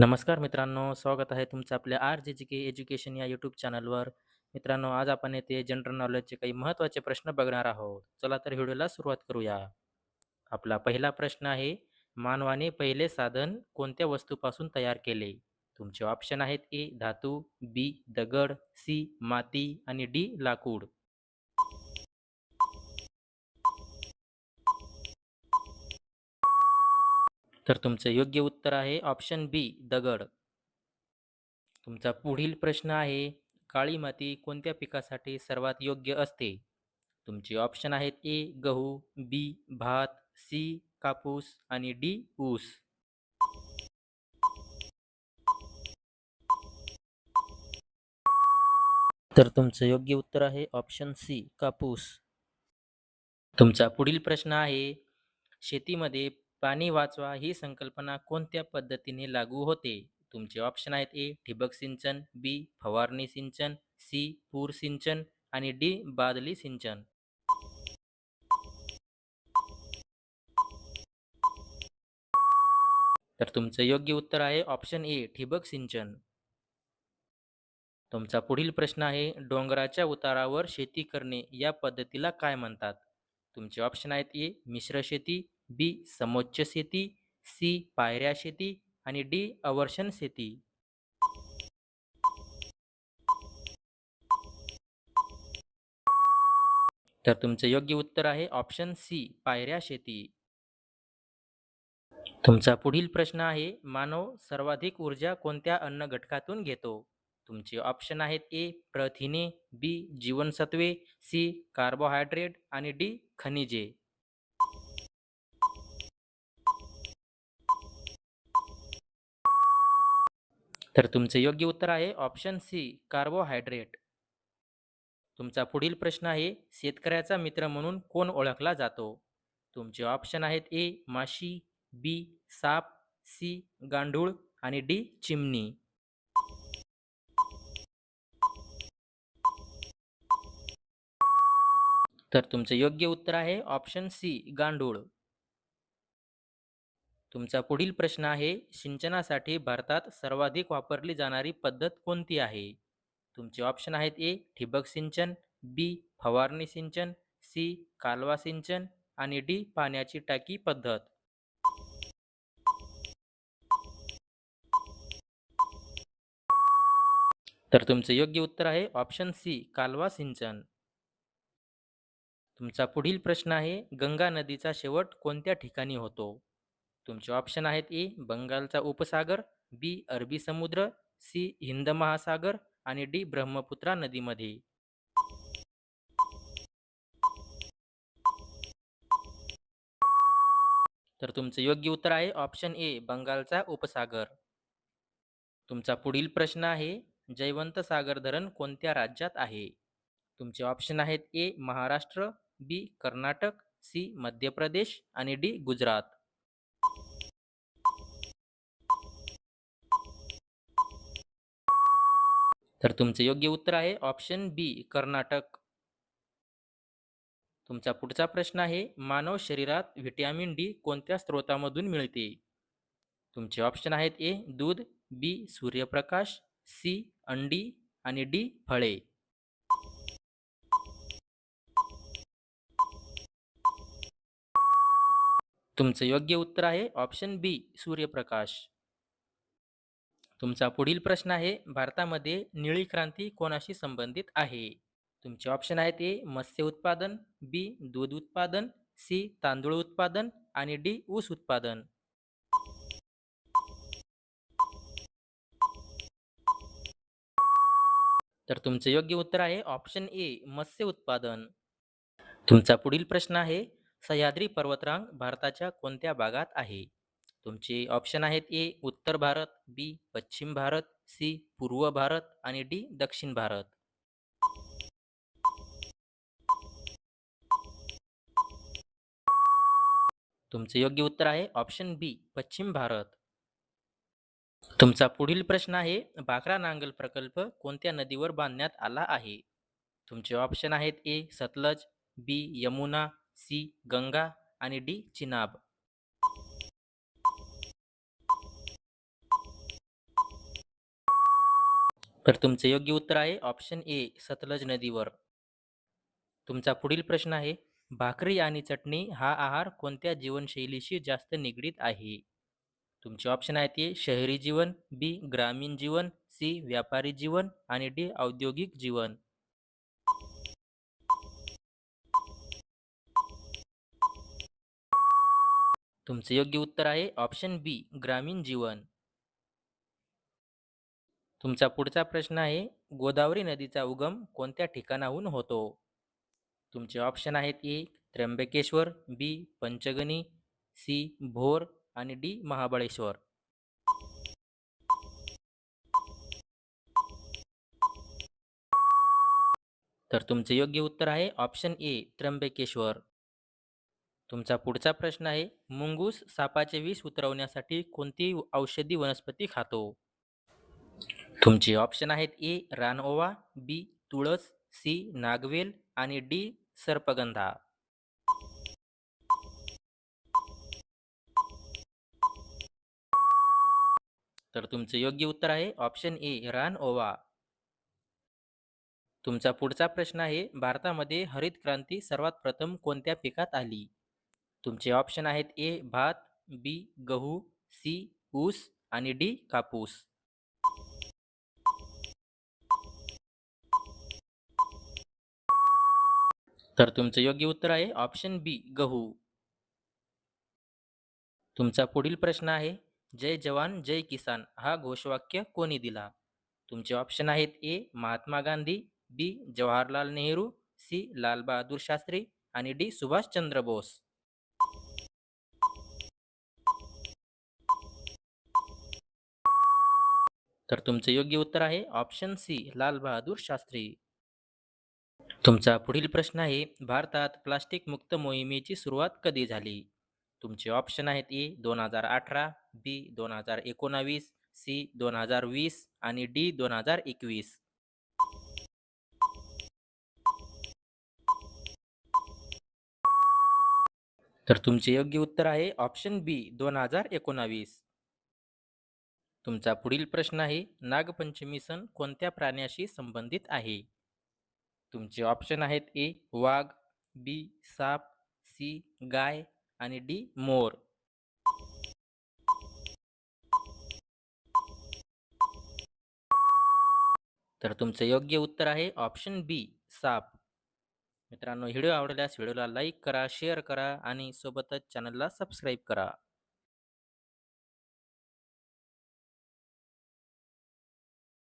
नमस्कार मित्रांनो, स्वागत आहे तुमचं आपल्या आर जे जी के एज्युकेशन या यूट्यूब चॅनलवर. मित्रांनो, आज आपण येथे जनरल नॉलेजचे काही महत्त्वाचे प्रश्न बघणार आहोत. चला तर व्हिडिओला सुरुवात करूया. आपला पहिला प्रश्न आहे, मानवाने पहिले साधन कोणत्या वस्तूपासून तयार केले? तुमचे ऑप्शन आहेत ए. धातू, बी. दगड, सी. माती आणि डी. लाकूड. तर तुमचं योग्य उत्तर आहे ऑप्शन बी. दगड. तुमचा पुढील प्रश्न आहे, काळी माती कोणत्या पिकासाठी सर्वात योग्य असते? तुमचे ऑप्शन आहेत ए. गहू, बी. भात, सी. कापूस आणि डी. ऊस. तर तुमचं योग्य उत्तर आहे ऑप्शन सी. कापूस. तुमचा पुढील प्रश्न आहे, शेतीमध्ये पाणी वाचवा ही संकल्पना कोणत्या पद्धतीने लागू होते? तुमचे ऑप्शन आहेत ए. ठिबक सिंचन, बी. फवारणी सिंचन, सी. पूर सिंचन आणि डी. बादली सिंचन. तर तुमचं योग्य उत्तर आहे ऑप्शन ए. ठिबक सिंचन. तुमचा पुढील प्रश्न आहे, डोंगराच्या उतारावर शेती करणे या पद्धतीला काय म्हणतात? तुमचे ऑप्शन आहेत ए. मिश्र शेती, बी. समोच्च शेती, सी. पायऱ्या शेती आणि डी. अवर्षण शेती. तर तुमचं योग्य उत्तर आहे ऑप्शन सी. पायऱ्या शेती. तुमचा पुढील प्रश्न आहे, मानव सर्वाधिक ऊर्जा कोणत्या अन्न घटकातून घेतो? तुमचे ऑप्शन आहेत ए. प्रथिने, बी. जीवनसत्त्वे, सी. कार्बोहायड्रेट आणि डी. खनिजे. तर तुमचं योग्य उत्तर आहे ऑप्शन सी. कार्बोहायड्रेट. तुमचा पुढील प्रश्न आहे, शेतकऱ्याचा मित्र म्हणून कोण ओळखला जातो? तुमचे ऑप्शन आहेत ए. माशी, बी. साप, सी. गांडूळ आणि डी. चिमणी. तर तुमचं योग्य उत्तर आहे ऑप्शन सी. गांडूळ. तुमचा पुढील प्रश्न आहे, सिंचनासाठी भारतात सर्वाधिक वापरली जाणारी पद्धत कोणती आहे? तुमचे ऑप्शन आहेत ए. ठिबक सिंचन, बी. फवारणी सिंचन, सी. कालवा सिंचन आणि डी. पाण्याची टाकी पद्धत. तर तुमचं योग्य उत्तर आहे ऑप्शन सी. कालवा सिंचन. तुमचा पुढील प्रश्न आहे, गंगा नदीचा शेवट कोणत्या ठिकाणी होतो? तुमचे ऑप्शन आहेत ए. बंगालचा उपसागर, बी. अरबी समुद्र, सी. हिंद महासागर आणि डी. ब्रह्मपुत्रा नदीमध्ये. तर तुमचं योग्य उत्तर आहे ऑप्शन ए. बंगालचा उपसागर. तुमचा पुढील प्रश्न आहे, जयवंत सागर धरण कोणत्या राज्यात आहे? तुमचे ऑप्शन आहेत A. Maharashtra, B. Karnataka, C. Madhya Pradesh आणि डी. गुजरात. तर तुमचं योग्य उत्तर आहे ऑप्शन बी. कर्नाटक. तुमचा पुढचा प्रश्न आहे, मानव शरीरात व्हिटॅमिन डी कोणत्या स्रोतामधून मिळते? तुमचे ऑप्शन आहेत ए. दूध, बी. सूर्यप्रकाश, सी. अंडी आणि डी. फळे. तुमचं योग्य उत्तर आहे ऑप्शन बी. सूर्यप्रकाश. तुमचा पुढील प्रश्न आहे, भारतामध्ये निळी क्रांती कोणाशी संबंधित आहे? तुमचे ऑप्शन आहेत ए. मत्स्य उत्पादन, बी. दूध उत्पादन, सी. तांदूळ उत्पादन आणि डी. ऊस उत्पादन. तर तुमचं योग्य उत्तर आहे ऑप्शन ए. मत्स्य उत्पादन. तुमचा पुढील प्रश्न आहे, सह्याद्री पर्वतरांग भारताच्या कोणत्या भागात आहे? तुमचे ऑप्शन आहेत ए. उत्तर भारत, बी. पश्चिम भारत, सी. पूर्व भारत आणि डी. दक्षिण भारत. तुमचं योग्य उत्तर आहे ऑप्शन बी. पश्चिम भारत. तुमचा पुढील प्रश्न आहे, भाकरा नांगल प्रकल्प कोणत्या नदीवर बांधण्यात आला आहे? तुमचे ऑप्शन आहेत A. Sutlej, B. Yamuna, C. Ganga आणि डी. चिनाब. तर तुमचं योग्य उत्तर आहे. ऑप्शन ए सतलज नदीवर. तुमचा पुढील प्रश्न आहे भाकरी आणि चटणी हा आहार कोणत्या जीवनशैलीशी जास्त निगडीत आहे? तुमचे ऑप्शन आहेत ते शहरी जीवन बी ग्रामीण जीवन सी व्यापारी जीवन आणि डी औद्योगिक जीवन. तुमचे योग्य उत्तर आहे ऑप्शन बी ग्रामीण जीवन. तुमचा पुढचा प्रश्न आहे गोदावरी नदीचा उगम कोणत्या ठिकाणाहून होतो? तुमचे ऑप्शन आहेत A Trimbakeshwar B Panchgani C Bhor आणि डी महाबळेश्वर. तर तुमचे योग्य उत्तर आहे ऑप्शन ए त्र्यंबकेश्वर. तुमचा पुढचा प्रश्न आहे मुंगूस सापाचे विष उतरवण्यासाठी कोणती औषधी वनस्पती खातो? तुमचे ऑप्शन आहेत ए रानओवा बी तुळस सी नागवेल आणि डी सर्पगंधा. तर तुमचे योग्य उत्तर आहे ऑप्शन ए रान ओवा तुमचा पुढचा प्रश्न आहे भारतामध्ये हरित क्रांती सर्वात प्रथम कोणत्या पिकात आली? तुमचे ऑप्शन आहेत ए भात बी गहू सी ऊस आणि डी कापूस. तर तुमचं योग्य उत्तर आहे. ऑप्शन बी गहू. तुमचा पुढील प्रश्न आहे जय जवान जय किसान हा घोषवाक्य कोणी दिला? तुमचे ऑप्शन आहेत A Mahatma Gandhi B Jawaharlal Nehru C Lal Bahadur Shastri आणि डी सुभाषचंद्र बोस. तर तुमचे योग्य उत्तर आहे ऑप्शन सी लालबहादूर शास्त्री. तुमचा पुढील प्रश्न आहे भारतात प्लास्टिक मुक्त मोहिमेची सुरुवात कधी झाली? तुमचे ऑप्शन आहेत ए दोन हजार अठरा बी दोन हजार एकोणावीस सी दोन हजार वीस आणि डी दोन हजार एकवीस. तर तुमचे योग्य उत्तर आहे ऑप्शन बी दोन हजार एकोणावीस. तुमचा पुढील प्रश्न आहे नागपंचमी सण कोणत्या प्राण्याशी संबंधित आहे? तुमचे ऑप्शन आहेत ए वाघ बी साप सी गाय आणि डी मोर. तर तुमचं योग्य उत्तर आहे ऑप्शन बी साप. मित्रांनो व्हिडिओ आवडल्यास व्हिडिओला लाईक करा शेअर करा आणि सोबतच चॅनलला सबस्क्राईब करा.